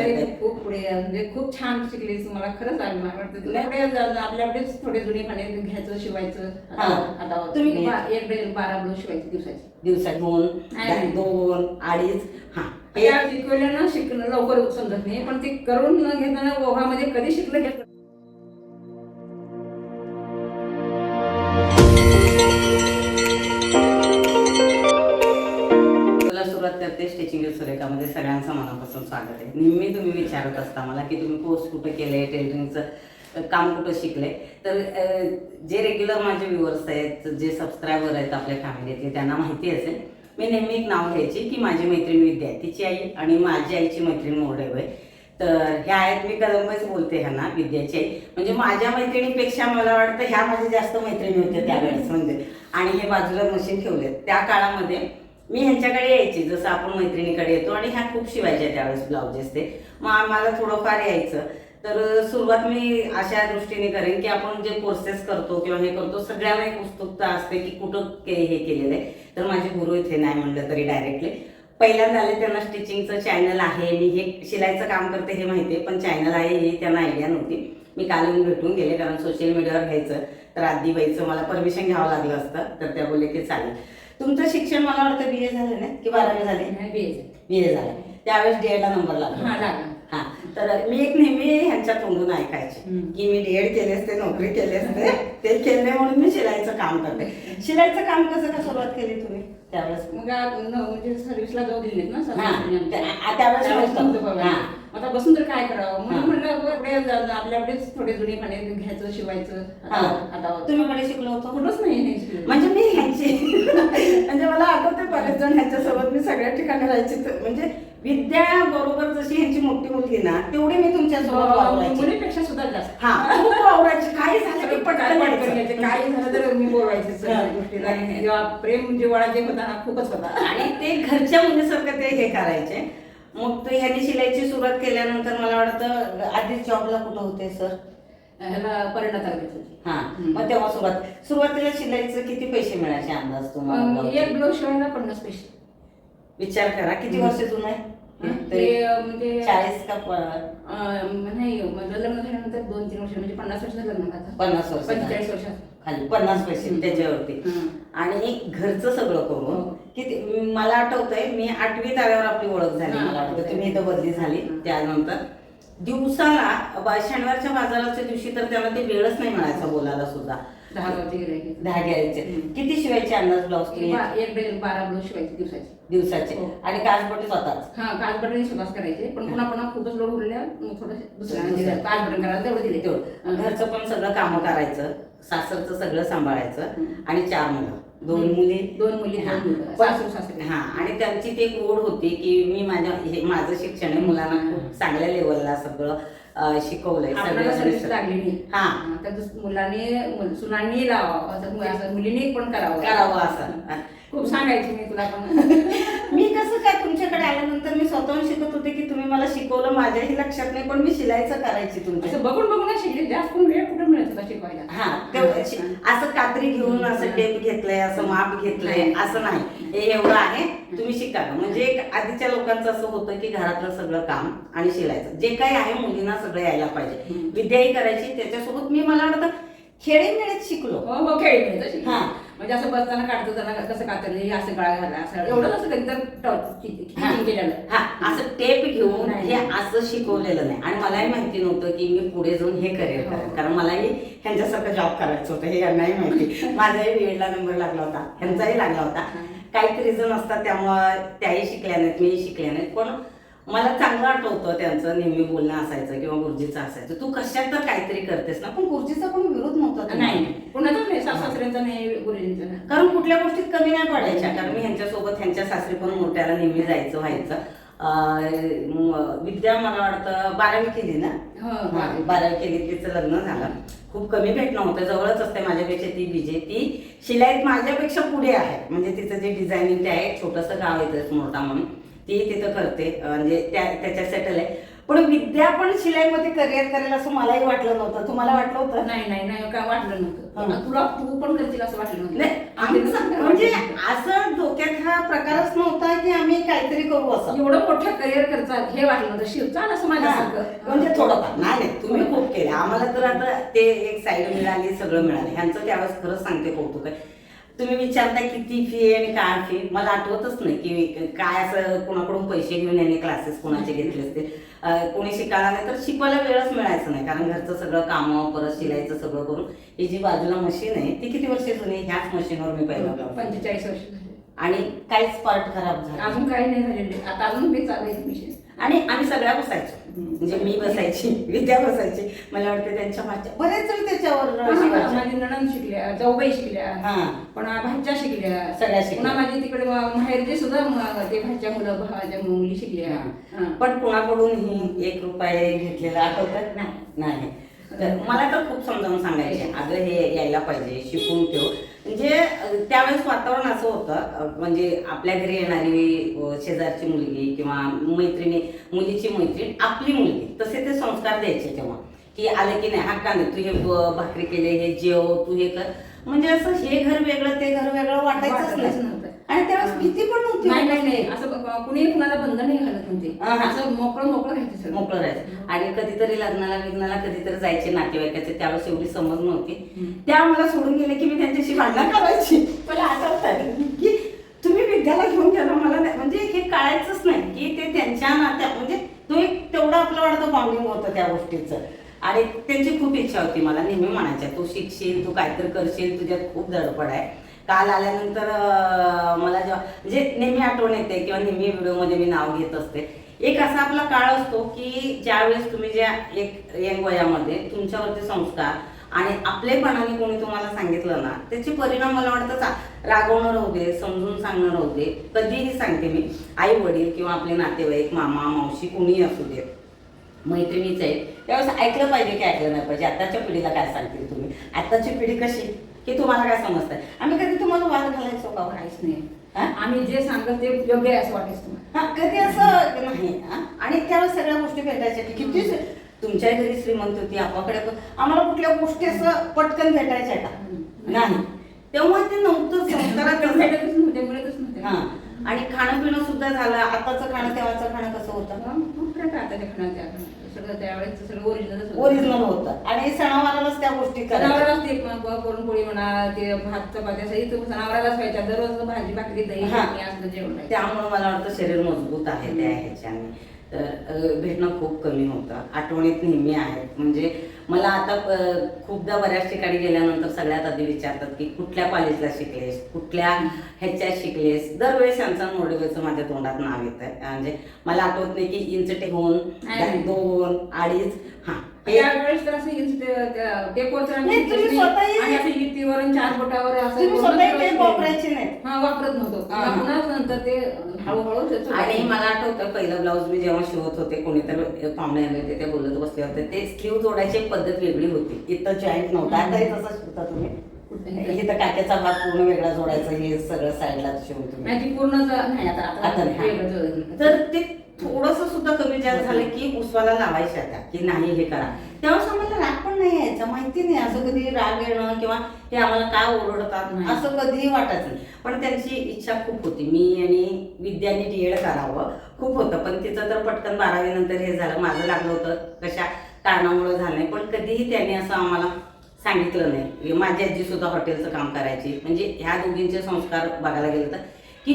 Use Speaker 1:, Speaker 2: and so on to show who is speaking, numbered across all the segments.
Speaker 1: झाली
Speaker 2: करते.
Speaker 1: तू खूप पुढे म्हणजे खूप छान शिकलीस मला खरंच वाटतं तुला पुढे जा- जा- आपल्या आपलेच थोडे जुने पाणी घ्यायचं शिवायचं आता. आता
Speaker 2: तुम्ही-
Speaker 1: तुम्ही एक डझन बारा ब्लाऊज शिवायचे दिवसाचे
Speaker 2: दिवसात दोन. दोन अडीच हा हे
Speaker 1: त्या शिकवलं ना शिकणं लवकर समजत नाही पण ते करून न घेताना ओघामध्ये कधी शिकलं
Speaker 2: मनापासून स्वागत आहे. नेहमी तुम्ही विचारत असता मला की तुम्ही कोर्स कुठं केले टेलरिंगचं काम कुठं शिकले तर जे रेग्युलर माझे व्ह्युअर्स आहेत जे सबस्क्रायबर आहेत आपल्या फॅमिलीतले त्यांना माहिती असेल मी नेहमी एक नाव घ्यायची की माझी मैत्रीण विद्या आहे. तिची आई आणि माझी आईची मैत्रीण मोडेव आहे. तर ह्या आहेत मी कदंबच बोलते ह्यांना विद्याची आई. म्हणजे माझ्या मैत्रिणीपेक्षा मला वाटतं ह्या माझ्या जास्त मैत्रिणी होत्या त्यावेळेस म्हणजे. आणि हे बाजूला मशीन ठेवले त्या काळामध्ये मी ह्यांच्याकडे यायची जसं आपण मैत्रिणीकडे येतो आणि ह्या खूप शिवायच्या त्यावेळेस ब्लाउजेस ते. मग आम्हाला थोडंफार यायचं. तर सुरुवात मी अशा दृष्टीने करेन की आपण जे कोर्सेस करतो किंवा हे करतो सगळ्यांना एक उत्सुकता असते की कुठं के हे केलेलं आहे. तर माझे गुरु इथे नाही म्हणलं तरी डायरेक्टली पहिल्यांदा आले त्यांना स्टिचिंगचं चॅनल आहे. मी हे शिलाईचं काम करते हे माहिती आहे पण चॅनल आहे हे त्यांना आयडिया नव्हती. मी काल येऊन भेटून गेले कारण सोशल मीडियावर घ्यायचं. तर आधी बाईचं मला परमिशन घ्यावं लागलं असतं. तर त्या बोलले की चालेल. तुमचं शिक्षण मला वाटतं बी ए झालं ना की बारावी झाले. बी ए झालं. त्यावेळेस डी एडला नंबर लागला.
Speaker 1: हा
Speaker 2: तर मी एक नेहमी ह्यांच्या तोंडून ऐकायचे. की मी डीएड केले असते नोकरी केली असते ते केले म्हणून मी शिलाईचं काम करते शिलाईचं काम कसं का सुरुवात केली तुम्ही त्यावेळेस
Speaker 1: मग म्हणजे सर्व्हिसला जाऊ दिलेत ना.
Speaker 2: त्या- त्यावेळेस.
Speaker 1: आता बसून तर काय करावं म्हणून. म्हणलं बघ, पुढे जा- जा- आपल्या आपलेच थोडे जुने पाणी घ्यायचं शिवायचं. आता
Speaker 2: तुम्ही कडे शिकलो होतो
Speaker 1: कुठंच नाही.
Speaker 2: म्हणजे मी ह्यांची म्हणजे मला आठवते बरेच जण ह्यांच्यासोबत मी सगळ्या ठिकाणी राहायची म्हणजे विद्या बरोबर जशी ह्यांची मोठी मुलगी ना तेवढी मी तुमच्यासोबत वावरायची.
Speaker 1: मुलीपेक्षा सुद्धा जास्त.
Speaker 2: हा खूप वावरायची. काही झालं की पटकन.
Speaker 1: काही झालं तर मी बोलवायचे
Speaker 2: हा.
Speaker 1: सगळ्या गोष्टीला. जेव्हा प्रेम जिव्हाळा जे होता ना खूपच होता.
Speaker 2: आणि ते घरच्या मुलीसारखं ते हे करायचे. मग ते ह्यांनी शिलाईची सुरुवात केल्यानंतर मला वाटतं आधी जॉबला कुठं होते सर?
Speaker 1: ह्याला परिणत
Speaker 2: हा. मग तेव्हा सुरुवात सुरुवातीला शिलाईचं किती पैसे मिळायचे अंदाज तुम्हाला?
Speaker 1: एक ब्लाऊज शिवायला पन्नास पैसे.
Speaker 2: विचार करा किती वर्ष जुनं आहे
Speaker 1: म्हणजे
Speaker 2: चाळीस का
Speaker 1: नाही माझं लग्न झाल्यानंतर दोन तीन वर्ष म्हणजे पन्नास वर्ष लग्न झालं
Speaker 2: पन्नास वर्ष
Speaker 1: पंचेचाळीस वर्षात
Speaker 2: खाली पन्नास पैसे. त्याच्यावरती. आणि घरचं सगळं करून
Speaker 1: हो.
Speaker 2: किती मला आठवतंय मी आठवीत आल्यावर आपली ओळख झाली. मला वाटतं तुम्ही इथं बदली झाली. त्यानंतर दिवसाला शनिवारच्या बाजाराच्या दिवशी तर त्याला ते वेळच नाही मिळायचा बोलायला सुद्धा
Speaker 1: दहा हं.
Speaker 2: किती शिवायचे अंदाज ब्लाऊज तुम्ही?
Speaker 1: एक डझन बारा ब्लाऊज शिवायचे दिवसाचे.
Speaker 2: दिवसाचे.
Speaker 1: हो.
Speaker 2: आणि काचपट्टी स्वतःच?
Speaker 1: हा काच बटन स्वतःच करायचे. पण पुन्हा पुन्हा खूपच लोड उरल्या थोडं दुसऱ्या बटन करायला तेवढं दिले.
Speaker 2: तेवढं. घरचं पण सगळं कामं करायचं. सासरचं सगळं सांभाळायचं. आणि चार मुलं. दोन. मुली.
Speaker 1: दोन मुली, दोन
Speaker 2: हा.
Speaker 1: मुलं.
Speaker 2: पण-
Speaker 1: सासू, सासरे.
Speaker 2: हा. आणि त्यांची ती एक ओढ होती की मी माझ्या हे माझं शिक्षण आहे. मुलांना खूप चांगल्या लेवलला सगळं शिकवलंय हा.
Speaker 1: मुलांनी मुल- सुनांनी लावावं असं मुलींनी पण करावं.
Speaker 2: करावं असं.
Speaker 1: खूप सांगायची मी तुला पण.
Speaker 2: मी कसं काय तुमच्याकडे आल्यानंतर मी स्वतःहून शिकत होते की तुम्ही मला शिकवलं माझ्याही लक्षात नाही पण मी शिलाईचं करायची तुमच्या
Speaker 1: असं बघून बघून शिकले. जास्त वेळ मिळत होता शिकवायला
Speaker 2: हा तेवढं शि- असं. कात्री घेऊन असं टेप घेतलंय असं माप घेतलंय असं नाही. हे एवढं आहे. तुम्ही शिका. म्हणजे एक आधीच्या लोकांचं असं होतं की घरातलं सगळं काम आणि शिलायचं. जे काही आहे मुलींना सगळं यायला पाहिजे.
Speaker 1: हम्म.
Speaker 2: विद्याही करायची त्याच्यासोबत मी मला वाटतं खेळे मिळत शिकलो.
Speaker 1: हो हो खेळी मिळत.
Speaker 2: हा.
Speaker 1: म्हणजे असं बसताना काढतो जरा कसं कातरलं हे असं गळा घाला असं एवढंच असं कधी तर
Speaker 2: हा.
Speaker 1: केलेलं
Speaker 2: हा असं टेप घेऊन. हे असं शिकवलेलं नाही आणि मलाही माहिती नव्हतं की मी पुढे जाऊन हे करेल
Speaker 1: हो.
Speaker 2: कारण मलाही ह्यांच्यासारखं जॉब करायचं होतं हे यांनाही माहिती माझाही बीएडला नंबर लागला होता ह्यांचाही लागला होता
Speaker 1: हा.
Speaker 2: काही रिझन असतात त्यामुळं त्याही शिकल्या नाहीत मीही शिकल्या नाहीत पण मला चांगलं आठवतं त्यांचं नेहमी बोलणं असायचं किंवा गुरुजीचं असायचं. तू कशात तर काहीतरी करतेस ना? पण गुरुजीचा पण विरोध नव्हता.
Speaker 1: नाही कोणाचाच नाही सासऱ्यांचा नाही गुरुजींचा नाही.
Speaker 2: कारण कुठल्या गोष्टीत कमी नाही पडायच्या. कारण मी ह्यांच्यासोबत ह्यांच्या सासरी पण मोठ्याला नेहमी जायचं व्हायचं. विद्या मला वाटतं बारावी केली ना?
Speaker 1: हो, बारावी.
Speaker 2: बारावी केली तिचं लग्न झालं. खूप कमी भेटणं होतं. जवळच असते माझ्यापेक्षा ती विजय. ती शिलाईत माझ्यापेक्षा पुढे आहे. म्हणजे तिचं जे डिझायनिंग ते आहे छोटंसं गाव येतं मोठा म्हणून. ती तिथं करते. म्हणजे त्या त्याच्यात सेटल आहे. पण विद्या पण शिलाईमध्ये करिअर करेल असं मलाही वाटलं नव्हतं. तुम्हाला वाटलं होतं?
Speaker 1: नाही नाही नाही काय वाटलं. नव्हतं? तुला तू पण करशील असं वाटलं नव्हतं.
Speaker 2: म्हणजे असं डोक्यात हा प्रकारच नव्हता की आम्ही काहीतरी करू असं.
Speaker 1: एवढं मोठं करिअर करतात हे वाटलं नव्हतं चाल असं माझ्यासारखं.
Speaker 2: म्हणजे थोडंफार. नाही नाही तुम्ही खूप केले. आम्हाला तर आता ते एक साईड मिळाली सगळं मिळालं. ह्यांचं त्यावेळेस खरंच सांगते कौतुक आहे. तुम्ही विचारता किती फी आहे आणि काय फी मला आठवतच नाही की काय असं कोणाकडून पैसे घेऊन याने क्लासेस कोणाचे घेतले असते. कोणी शिकायला नाही तर शिकवायला वेळच मिळायचं नाही. कारण घरचं सगळं कामं परत शिलाईचं सगळं करून ही जी बाजूला मशीन आहे ती किती वर्ष जुनी आहे? ह्याच मशीनवर मी पहिला
Speaker 1: पंचेचाळीस वर्ष.
Speaker 2: आणि काहीच पार्ट खराब झाला
Speaker 1: अजून काही नाही झालेले आता अजून मी चालायचं मिशन
Speaker 2: आणि आम्ही सगळ्या बसायचो. म्हणजे मी बसायची विद्या बसायची. मला वाटतं त्यांच्या मागच्या बरेच जण त्याच्यावर.
Speaker 1: माझी नणंद शिकल्या जाऊबाई शिकल्या
Speaker 2: हा.
Speaker 1: पण भाच्या शिकल्या.
Speaker 2: सगळ्या शिकल्या.
Speaker 1: माझी तिकडे माहेरचे सुद्धा ते भाच्या मुलं भावाच्या मुली शिकल्या.
Speaker 2: पण कुणाकडून ही एक रुपये घेतलेला आठवतात?
Speaker 1: नाही.
Speaker 2: नाही. तर मला तर खूप समजावून सांगायचे. अगं हे यायला पाहिजे शिकून ठेव. म्हणजे त्यावेळेस वातावरण असं होतं म्हणजे आपल्या घरी येणारी शेजारची मुलगी किंवा मैत्रिणी मुलीची मैत्रीण आपली मुलगी तसे ते संस्कार द्यायचे तेव्हा. की आले की नाही हा का नाही तू हे भाकरी केले हे जेव तू हे कर. म्हणजे असं हे घर वेगळं ते घर वेगळं वाटायचंच
Speaker 1: नव्हतं.
Speaker 2: आणि त्यावेळेस भीती पण नव्हती
Speaker 1: नाही नाही नाही. असं ब- कुणी कुणाला बंधन नाही घालत म्हणते
Speaker 2: हा, हा.
Speaker 1: असं मोकळं मोकळं घ्यायचं सगळं.
Speaker 2: मोकळं राहायचं. आणि कधीतरी लग्नाला विग्नाला कधीतरी जायचे नातेवाईकाचे त्यावेळेस एवढी समज नव्हती. त्या मला सोडून गेले की मी त्यांच्याशी भांडणं करायची. मला आठवत आहे की तुम्ही विद्याला घेऊन गेला मला नाही. म्हणजे हे कळायचंच नाही की ते त्यांच्या नात्या म्हणजे तो एक तेवढं आपलं वाटतं बॉन्डिंग होतं त्या गोष्टीचं. आणि त्यांची खूप इच्छा होती मला नेहमी म्हणायच्या तू शिकशील तू काहीतरी करशील तुझ्यात खूप धडपड आहे. काल आल्यानंतर मला जेव्हा म्हणजे नेहमी आठवण येते किंवा नेहमी व्हिडिओमध्ये मी नाव घेत असते. एक असा आपला काळ असतो की ज्यावेळेस तुम्ही ज्या एक यंग वयामध्ये तुमच्यावरती संस्कार आणि आपलेपणाने कोणी तुम्हाला सांगितलं ना त्याचे परिणाम मला वाटतं रागवणार रागवणं राहू दे समजून सांगणं राहू दे कधीही सांगते मी. आई वडील किंवा आपले नातेवाईक मामा मावशी कोणीही असू दे मैत्रिणीच आहे त्यावेळेस ऐकलं पाहिजे की ऐकलं नाही पाहिजे. आताच्या पिढीला काय सांगतील तुम्ही? आताची पिढी कशी? की तुम्हाला काय समजतंय? आम्ही कधी तुम्हाला वाद घालायचो का?
Speaker 1: काहीच नाही.
Speaker 2: हा?
Speaker 1: आम्ही जे सांगत ते योग्य आहे असं वाटायचं तुम्हाला.
Speaker 2: हा कधी असं नाही. हा? आणि त्यावेळेस सगळ्या गोष्टी भेटायच्या की किती तुमच्या घरी श्रीमंत होती आपाकडे पण आम्हाला कुठल्या गोष्टी असं पटकन भेटायच्या का? नाही. तेव्हा ते नव्हतं. संस्कारात कसं-
Speaker 1: भेटतच नव्हते मिळतच नव्हते.
Speaker 2: हा. आणि खाणं पिणं सुद्धा झालं. आताचं खाणं तेव्हाचं खाणं कसं होतं?
Speaker 1: फरक खाण्यात त्या. सगळं त्यावेळेस सगळं ओरिजिनल
Speaker 2: ओरिजिनल होतं. आणि सणावारालाच त्या गोष्टी
Speaker 1: ते पुरणपोळी म्हणा ते भात चपात्या व्हायच्या. दररोज भाजी भाकरी दही असलं जेवण.
Speaker 2: त्यामुळे मला वाटतं शरीर मजबूत आहे त्या ह्याच्याने. तर भेटणं खूप कमी होतं. आठवणीत नेहमी आहेत. म्हणजे मला आता खूपदा बऱ्याच ठिकाणी गेल्यानंतर सगळ्यात आधी विचारतात की कुठल्या कॉलेजला शिकलेस? कुठल्या ह्याच्यात शिकलेस? दरवेळेस त्यांचं मोडवेचं माझ्या तोंडात नाव येत आहे म्हणजे मला आठवत नाही की इंच
Speaker 1: नाही.
Speaker 2: दोन अडीच हे.
Speaker 1: त्यावेळेस तर असं
Speaker 2: नाही, तुम्ही स्वतःही-
Speaker 1: आणि चार बोटावर असं
Speaker 2: तुम्ही. वापरायचे.
Speaker 1: हा वापरत नव्हतो
Speaker 2: हा.
Speaker 1: पुन्हा नंतर ते हळूहळू त्याचं-
Speaker 2: आणि मला आठवतं पहिलं ब्लाऊज मी जेव्हा शिवत होते कोणीतरी पाहुणे आले होते ते बोलत बसले होते ते स्लीव जोडायची एक पद्धत वेगळी होती इथं जॉईंट नव्हता आताही तसं शिवता तुम्ही इथं काट्याचा भाग पूर्ण वेगळा जोडायचा हे सगळं साईडला शिवून तुम्ही
Speaker 1: नाही ती पूर्ण ज- नाही आता
Speaker 2: आता
Speaker 1: आता
Speaker 2: नाही.
Speaker 1: वेगळं जोडलं.
Speaker 2: तर ते थोडस सुद्धा कमी जास्त झालं की उस्वाला लावायच्या त्या की नाही हे करा. त्यावेळेस आम्हाला राग पण नाही यायचा माहिती नाही असं कधी राग येणं किंवा हे आम्हाला का ओरडतात. असं कधीही वाटायचं नाही. पण त्यांची इच्छा खूप होती. मी आणि विद्याने डी एड करावं खूप होतं. पण तिचं तर पटकन बारावी नंतर हे झालं माझं लागलं होतं कशा कारणामुळे झालं नाही. पण कधीही त्यांनी असं आम्हाला सांगितलं नाही. माझी आजी सुद्धा हॉटेलचं काम करायची. म्हणजे ह्या दोघींचे संस्कार बघायला गेलं तर की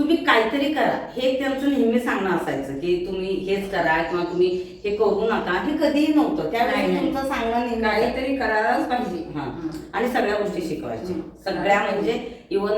Speaker 2: तुम्ही काहीतरी करा. हे त्यांचं नेहमी सांगणं असायचं की तुम्ही हेच करा किंवा तुम्ही हे करू नका. हे कधीही नव्हतं.
Speaker 1: नाही.
Speaker 2: तुमचं सांगणं नेहमी
Speaker 1: काहीतरी करायलाच पाहिजे.
Speaker 2: हा. आणि सगळ्या गोष्टी शिकवायचे.
Speaker 1: हं.
Speaker 2: सगळ्या म्हणजे इवन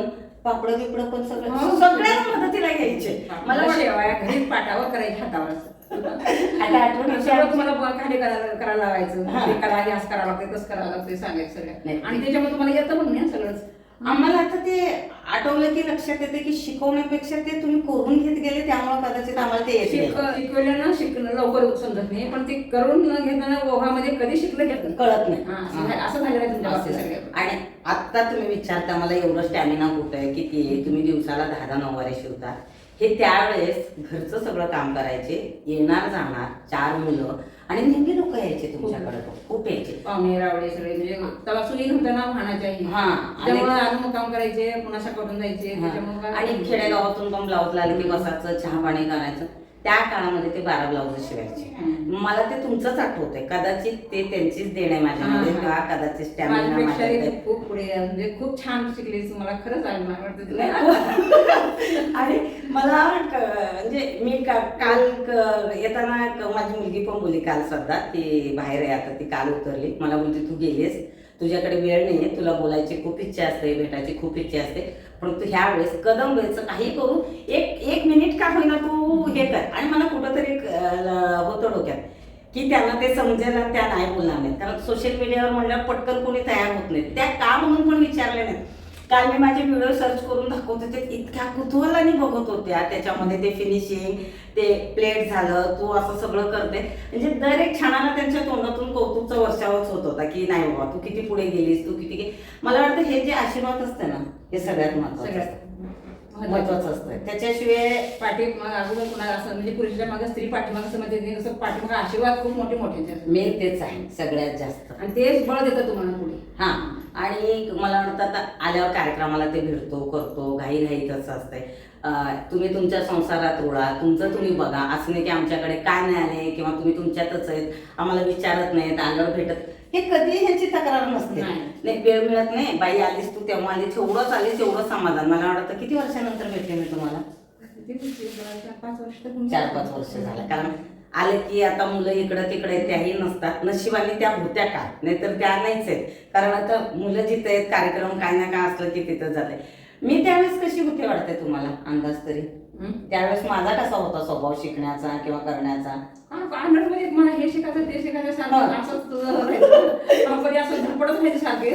Speaker 2: पापड बिपड पण सगळं
Speaker 1: हो.
Speaker 2: सगळ्या मदतीला घ्यायचे मला
Speaker 1: शेवाया घरीच पाटावर करायची हातावर.
Speaker 2: आता आठवण
Speaker 1: सगळं तुम्हाला ब- खाली करायला करायला लावायचं.
Speaker 2: हा.
Speaker 1: करा हे असं करावं लागतं तसं करावं लागतं सांगायचं
Speaker 2: नाही.
Speaker 1: सगळं आणि त्याच्यामुळे तुम्हाला येतं नाही सगळंच.
Speaker 2: आम्हाला आता ते आठवलं की लक्षात येते की शिकवण्यापेक्षा ते तुम्ही करून घेत गेले त्यामुळे कदाचित आम्हाला ते
Speaker 1: शिक. शिकवल्यानं शिकणं लवकर समजत नाही पण ते करून न घेताना ओघामध्ये कधी शिकलं घेत
Speaker 2: कळत नाही.
Speaker 1: हा, असं झालं- असं झालेलं आहे तुमच्या बाबतीत.
Speaker 2: आणि आता तुम्ही विचारता मला एवढं स्टॅमिना कुठं आहे किती आहे? तुम्ही दिवसाला दहा दहा नऊवारी शिवता. हे त्यावेळेस घरचं सगळं काम करायचे येणार जाणार चार मुलं आणि नेहमी लोक यायचे तुमच्याकडे खूप यायचे.
Speaker 1: पाहुणे रावळे सगळे म्हणजे तेव्हा सुनील होतं ना भाणाच्याही
Speaker 2: हा
Speaker 1: त्यामुळे अजून काम करायचे पुन्हा सकाळून जायचे
Speaker 2: आणि खेडेगावातून पण ब्लाऊज लागले की बसायचं चहा पाणी करायचं. त्या काळामध्ये ते बारा ब्लाऊज शिवायचे. मला ते तुमचंच आठवतंय. कदाचित ते त्यांचीच देण आहे माझ्यामध्ये किंवा. कदाचित स्टॅमिना
Speaker 1: खूप पुढे आहे. म्हणजे खूप छान शिकलीस मला खरंच
Speaker 2: आणि मला म्हणजे मी काल येताना माझी मुलगी पण बोलली काल सध्या ती बाहेर आहे आता ती काल उतरली. मला बोलते तू गेलीस तुझ्याकडे वेळ नाहीये तुला बोलायची खूप इच्छा असते भेटायची खूप इच्छा असते. परंतु ह्या वेळेस कदम वेळचं काही करू एक एक मिनिट का होईना तू हे कर. आणि मला कुठंतरी होतं डोक्यात की त्यांना ते समजेल त्या नाही बोलणार नाहीत. कारण सोशल मीडियावर म्हणल्यावर पटकन कोणी तयार होत नाही. त्या का म्हणून पण विचारले नाहीत. काल मी माझे व्हिडिओ सर्च करून दाखवत होते इतक्या कुतूहलाने बघत होत्या. त्याच्यामध्ये ते फिनिशिंग ते प्लेट झालं तू असं सगळं करते. म्हणजे दर एक क्षणाला त्यांच्या तोंडातून कौतुकचा वर्षावच होत होता की नाही बाबा तू किती पुढे गेलीस तू किती गे मला वाटतं हे जे आशीर्वाद असते ना हे सगळ्यात महत्वाचं
Speaker 1: सगळ्यात
Speaker 2: असतं. महत्वाचं असतं. त्याच्याशिवाय
Speaker 1: पाठी मग अगोदर कुणाला असं म्हणजे पुरुषाच्या मागे स्त्री पाठीमाग असं म्हणजे ते कसं पाठीमाग आशीर्वाद खूप मोठे मोठे.
Speaker 2: मेन तेच आहे सगळ्यात जास्त.
Speaker 1: आणि तेच बळ देतं तुम्हाला पुढे.
Speaker 2: हा आणि मला वाटतं आता आल्यावर कार्यक्रमाला ते भेटतो करतो घाई घाई कसं असतंय. तुम्ही तुमच्या संसारात रुळा तुमचं तुम्ही बघा. असं नाही की आमच्याकडे काय नाही आले किंवा तुम्ही तुमच्यातच आहेत. आम्हाला विचारत नाहीत आल्यावर भेटत. हे कधी ह्याची तक्रार नसते.
Speaker 1: नाही.
Speaker 2: वेळ मिळत नाही. बाई आलीस तू तेव्हा आलीस. एवढंच आलीस एवढं समाधान. मला वाटतं किती वर्षानंतर भेटले मी तुम्हाला?
Speaker 1: चार पाच वर्ष
Speaker 2: झालं. कारण आले की आता मुलं इकडं तिकडे त्याही नसतात. नशिबाने त्या होत्या का? नाहीतर त्या नाहीच आहेत. कारण आता मुलं जिथे आहेत कार्यक्रम काय ना काय असलं की तिथं जाते. मी त्यावेळेस कशी होते वाटते तुम्हाला? अंदाज तरी? त्यावेळेस माझा कसा होता स्वभाव शिकण्याचा किंवा करण्याचा?
Speaker 1: हा, मध्ये मला हे शिकायचं ते शिकायचं.
Speaker 2: हा,
Speaker 1: कधी असं धडपडत राहायचं सारखे.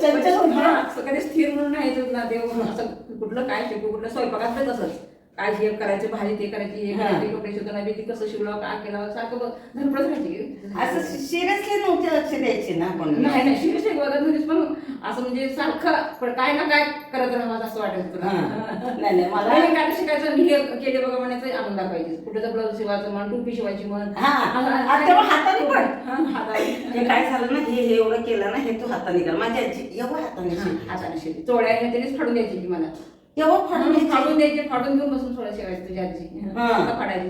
Speaker 2: चंचल होती.
Speaker 1: हा, असं कधी स्थिर म्हणून ना ते असं कुठलं काय शिकू कुठलं स्वयंपाकात तसंच काय हे करायचं भाजी ते करायची हे
Speaker 2: हा.
Speaker 1: करायची कपडे शिवताना बी ती कसं शिवलं काय केलं सारखं बघ, राहायची
Speaker 2: असं सिरियसली नव्हते लक्ष द्यायचे ना कोणी
Speaker 1: नाही नाही शिकू बघत नव्हतीस पण असं म्हणजे सारखं पण काय ना काय करत राहावं असं वाटायचं तुला
Speaker 2: हा. नाही नाही मला
Speaker 1: मला काय शिकायचं मी हे केले बघा म्हणायचं आणून दाखवायचे कुठं ब्लाऊज शिवायचं म्हण टोपी शिवायची म्हण
Speaker 2: हा. आणि तेव्हा हाताने पण.
Speaker 1: हा, हाताने
Speaker 2: काय झालं ना हे हे एवढं केलं ना हे तू हाताने कर माझी आजी एवढं हाताने.
Speaker 1: हाताने शिवली चोळ्या ह्या त्यानेच फाडून द्यायची मला
Speaker 2: एवढं फाडून
Speaker 1: फाडून
Speaker 2: घ्यायची.
Speaker 1: फाडून द्यायची फाडून घेऊन बसून चोळ्या शिवायची तुझ्या आजी
Speaker 2: हा.
Speaker 1: आता फाडायची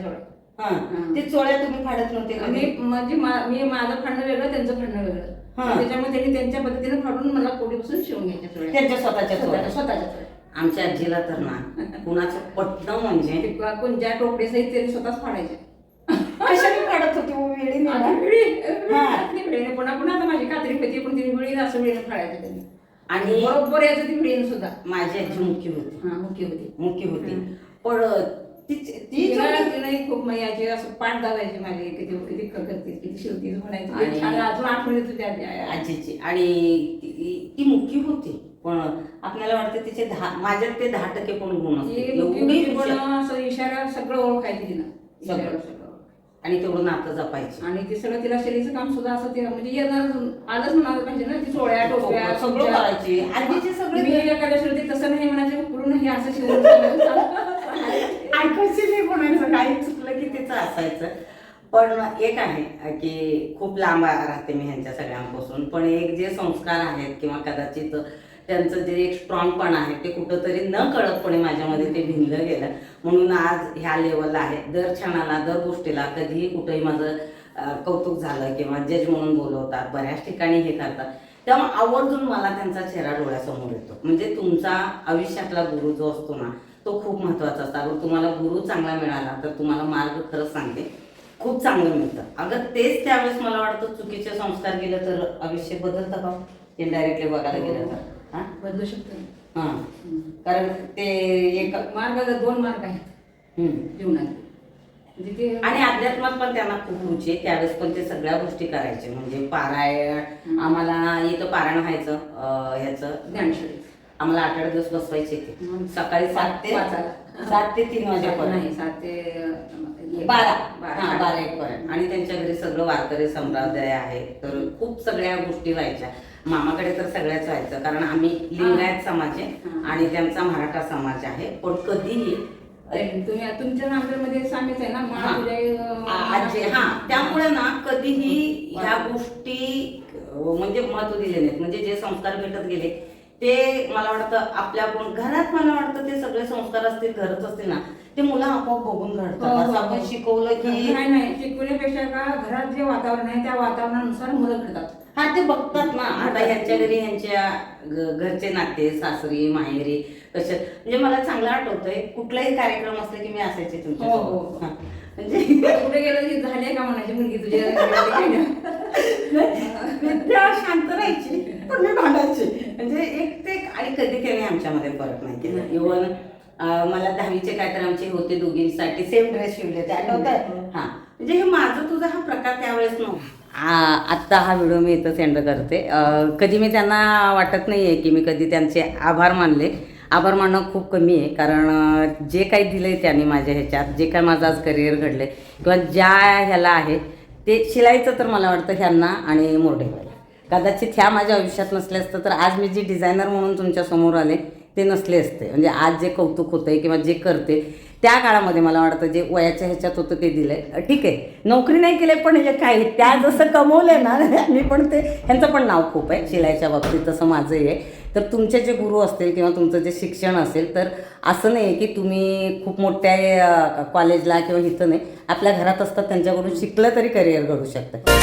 Speaker 2: हा. ते चोळ्या तुम्ही फाडत नव्हते का?
Speaker 1: मी म्हणजे मा- मी माझं फाडणं वेगळं त्यांचं फाडणं वेगळं
Speaker 2: हा.
Speaker 1: त्याच्यामुळे त्यांनी त्यांच्या पद्धतीने फाडून मला पोटी बसून शिवून घ्यायच्या चोळ्या
Speaker 2: त्यांच्या स्वतःच्या चोळ्या
Speaker 1: स्वतःच्या स्वतःच्या चोळ्या
Speaker 2: आमच्या आजीला तर ना कुणाचं पटणं म्हणजे
Speaker 1: ते कोणत्या टोपडे सहित त्यांनी स्वतःच फाडायच्या
Speaker 2: कशाने फाडत होती वेळी
Speaker 1: आणि विळी,
Speaker 2: हा.
Speaker 1: ती विळीने पुन्हा पुन्हा आता माझी कात्री होती पण तिने विळीने असं विळीने फाडायचं त्यांनी
Speaker 2: आणि
Speaker 1: बरोबर यायचं ती विळीने सुद्धा.
Speaker 2: माझी आजी मुख्य होती.
Speaker 1: हा मुख्य होती.
Speaker 2: मुख्य होती. पण ती ती
Speaker 1: तिला तिने खूप म्हणजे याची असं पाठ दाबायची माझी. किती किती करते किती शिवती म्हणायची.
Speaker 2: आणि-
Speaker 1: अजून आठवण येते त्या त्या-
Speaker 2: आजीची. आणि ती मुख्य होती. पण आपल्याला वाटतं तिचे दहा माझ्यात ते दहा टक्के पण गुण
Speaker 1: होती. असं इशारा सगळं ओळखायची.
Speaker 2: सगळं. आणि तेवढं नातं जपायची.
Speaker 1: आणि ते सगळं तिला शैलीचं काम सुद्धा असं ते म्हणजे येणार आलंच म्हणायला पाहिजे ना ती चोळ्या टोप्या
Speaker 2: सगळं करायची आजीचे सगळे
Speaker 1: मी एखाद्या तसं नाही म्हणायचं पूर्ण हे असं शिवून.
Speaker 2: ऐकायची नाही कोणाचं काही चुकलं की तिचं असायचं. पण एक आहे की खूप लांब राहते मी ह्यांच्या सगळ्यांपासून. पण एक जे संस्कार आहेत किंवा कदाचित त्यांचं जे एक स्ट्रॉंगपण आहे ते कुठंतरी न कळतपणे माझ्यामध्ये ते भिनलं गेलं. म्हणून आज ह्या लेवलला आहे. दर क्षणाला दर गोष्टीला कधीही कुठंही माझं कौतुक झालं किंवा जज म्हणून बोलवतात बऱ्याच ठिकाणी हे करतात. तेव्हा आवर्जून मला त्यांचा चेहरा डोळ्यासमोर येतो. म्हणजे तुमचा आयुष्यातला गुरु जो असतो ना तो खूप महत्त्वाचा असतो. अगर तुम्हाला गुरु चांगला मिळाला तर तुम्हाला मार्ग खरंच सांगते. खूप चांगलं मिळतं. अगर तेच त्यावेळेस मला वाटतं चुकीचे संस्कार केले तर आयुष्य बदलतं का इनडायरेक्टली बघायला गेलं तर. हा?
Speaker 1: बदलू शकतो
Speaker 2: हा. कारण ते एक
Speaker 1: मार्ग दोन मार्ग आहेत. जीवनात. ते
Speaker 2: आणि अध्यात्मात पण त्यांना खूप रुची आहे. त्यावेळेस पण ते सगळ्या गोष्टी करायचे. म्हणजे पारायण. आम्हाला इथं पारायण व्हायचं ह्याचं. आम्हाला आठ आठ दिवस बसवायचे ते. सकाळी सात ते. सात ते तीन वाजेपर्यंत.
Speaker 1: नाही सात ते.
Speaker 2: बारा.
Speaker 1: बारा.
Speaker 2: हा बारा एक पर्यंत. आणि त्यांच्या घरी सगळं वारकरी संप्रदाय आहे. तर खूप सगळ्या गोष्टी व्हायच्या. मामाकडे तर सगळ्याच व्हायचं. कारण आम्ही लिंगायत समाज आहे. आणि त्यांचा मराठा समाज आहे. पण कधीही
Speaker 1: तुम्ही तुमच्या नांदेडमध्ये सामीच आहे ना
Speaker 2: हा. हा. त्यामुळे ना कधीही ह्या गोष्टी म्हणजे महत्त्व दिले नाहीत. म्हणजे जे संस्कार भेटत गेले ते मला वाटतं आपल्याकडून घरात मला वाटतं ते सगळे संस्कार असतील घरच असतील ना ते मुलं आपोआप बघून घडतात.
Speaker 1: हो,
Speaker 2: असं
Speaker 1: हो.
Speaker 2: आपण शिकवलं की
Speaker 1: नाही नाही. शिकवण्यापेक्षा का घरात जे वातावरण आहे त्या वातावरणानुसार मुलं घडतात.
Speaker 2: हा ते बघतात ना. आता ह्यांच्या घरी ह्यांच्या घरचे नाते सासरी माहेरी कसे म्हणजे मला चांगलं आठवतंय कुठलाही कार्यक्रम असले की मी असायचे तुमच्या
Speaker 1: हो, हो.
Speaker 2: हा. म्हणजे
Speaker 1: कुठे गेलं की झाले का म्हणायची मुलगी तुझ्या
Speaker 2: विद्या शांत राहायची पण मी भांडायची. म्हणजे एक ते आणि कधी कधी आमच्यामध्ये फरक नाही केला. इव्हन मला दहावीचे काय तर आमचे होते दोघींसाठी सेम ड्रेस शिवले ते आठवत हा. म्हणजे हे माझं तुझा हा प्रकार त्यावेळेस नव्हता. आत्ता हा व्हिडिओ मी इथं सेंड करते. कधी मी त्यांना वाटत नाही आहे की मी कधी त्यांचे आभार मानले. आभार मानणं खूप कमी आहे कारण जे काही दिलं आहे त्यांनी माझ्या ह्याच्यात जे काय माझं आज करिअर घडलं आहे किंवा ज्या ह्याला आहे ते शिलाईचं तर मला वाटतं ह्यांना आणि मोरडेवाला कदाचित ह्या माझ्या आयुष्यात नसले असतं तर आज मी जी डिझायनर म्हणून तुमच्यासमोर आले ते नसले असते. म्हणजे आज जे कौतुक होतं आहे किंवा जे करते त्या काळामध्ये मला वाटतं जे वयाच्या ह्याच्यात होतं ते दिलंय. ठीक आहे. नोकरी नाही केले पण हे काय त्या जसं कमवलंय ना मी पण ते ह्यांचं पण नाव खूप आहे शिलाईच्या बाबतीत तसं माझंही आहे. तर तुमचे जे गुरु असतील किंवा तुमचं जे शिक्षण असेल तर असं नाही आहे की तुम्ही खूप मोठ्या कॉलेजला किंवा इथं नाही आपल्या घरात असतात त्यांच्याकडून शिकलं तरी करिअर घडू शकतं.